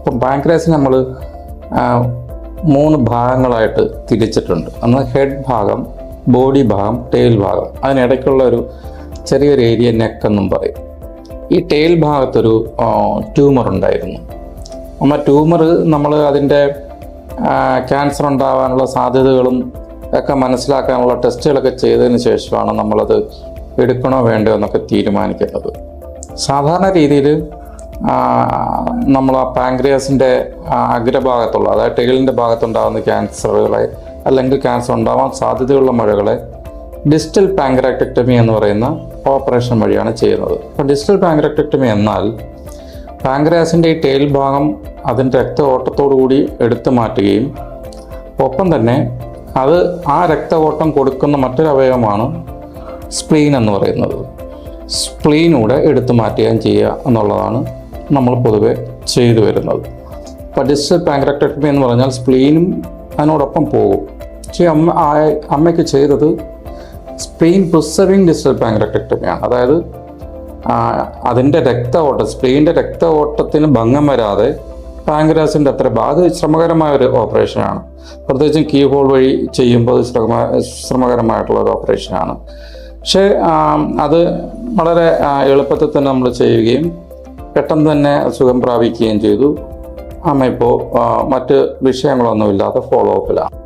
ഇപ്പം പാൻക്രിയാസിന് നമ്മൾ മൂന്ന് ഭാഗങ്ങളായിട്ട് തിരിച്ചിട്ടുണ്ട്. ഒന്ന് ഹെഡ് ഭാഗം ബോഡി ഭാഗം ടെയിൽ ഭാഗം. അതിനിടയ്ക്കുള്ള ഒരു ചെറിയൊരു ഏരിയ നെക്ക് എന്നും പറയും. ഈ ടെയിൽ ഭാഗത്തൊരു ട്യൂമർ ഉണ്ടായിരുന്നു. അമ്മ ട്യൂമർ നമ്മൾ അതിന്റെ ക്യാൻസർ ഉണ്ടാകാനുള്ള സാധ്യതകളും ഒക്കെ മനസ്സിലാക്കാനുള്ള ടെസ്റ്റുകളൊക്കെ ചെയ്തതിന് ശേഷമാണ് നമ്മളത് എടുക്കണോ വേണ്ടോ എന്നൊക്കെ തീരുമാനിക്കുന്നത്. സാധാരണ രീതിയിൽ നമ്മൾ ആ പാങ്ക്രിയാസിന്റെ അഗ്രഭാഗത്തുള്ള അതായത് ടെഗിലിന്റെ ഭാഗത്തുണ്ടാകുന്ന ക്യാൻസറുകളെ അല്ലെങ്കിൽ ക്യാൻസർ ഉണ്ടാവാൻ സാധ്യതയുള്ള മുഴകളെ ഡിജിറ്റൽ പാങ്ക്രാക്ടക്ടമി എന്ന് പറയുന്ന ഓപ്പറേഷൻ വഴിയാണ് ചെയ്യുന്നത്. അപ്പോൾ ഡിജിറ്റൽ പാങ്ക്രാക്ടക്ടമി എന്നാൽ പാങ്ക്രാസിന്റെ ഈ ടെയിൽ ഭാഗം അതിന്റെ രക്ത ഓട്ടത്തോടു കൂടി എടുത്തു മാറ്റുകയും ഒപ്പം തന്നെ അത് ആ രക്ത ഓട്ടം കൊടുക്കുന്ന മറ്റൊരു അവയവമാണ് സ്പ്ലീൻ എന്ന് പറയുന്നത്. സ്പ്ലീനൂടെ എടുത്തു മാറ്റുകയും ചെയ്യുക എന്നുള്ളതാണ് നമ്മൾ പൊതുവെ ചെയ്തു വരുന്നത്. പഠിച്ച് പാങ്ക്രാക്ടക്ടമി എന്ന് പറഞ്ഞാൽ സ്പ്ലീനും അതിനോടൊപ്പം പോകും. പക്ഷേ അമ്മ അമ്മയ്ക്ക് ചെയ്തത് സ്പ്ലീൻ പ്രിസർവിങ് ഡിസ്റ്റൽ പാങ്ക്രാക്ടക്ടമിയാണ് അതായത് അതിന്റെ രക്ത ഓട്ടം സ്പ്ലീന്റെ രക്ത ഓട്ടത്തിന് ഭംഗം വരാതെ പാങ്ക്രാസിന്റെ അത്ര ബാധ ശ്രമകരമായ ഒരു ഓപ്പറേഷനാണ് പ്രത്യേകിച്ചും കീ ഹോൾ വഴി ചെയ്യുമ്പോൾ ശ്രമ ശ്രമകരമായിട്ടുള്ള ഒരു ഓപ്പറേഷനാണ് പക്ഷേ അത് വളരെ എളുപ്പത്തിൽ തന്നെ നമ്മൾ ചെയ്യുകയും പെട്ടെന്ന് തന്നെ സുഖം പ്രാപിക്കുകയും ചെയ്തു. അമ്മ ഇപ്പോൾ മറ്റ് വിഷയങ്ങളൊന്നുമില്ലാതെ ഫോളോ അപ്പിലാണ്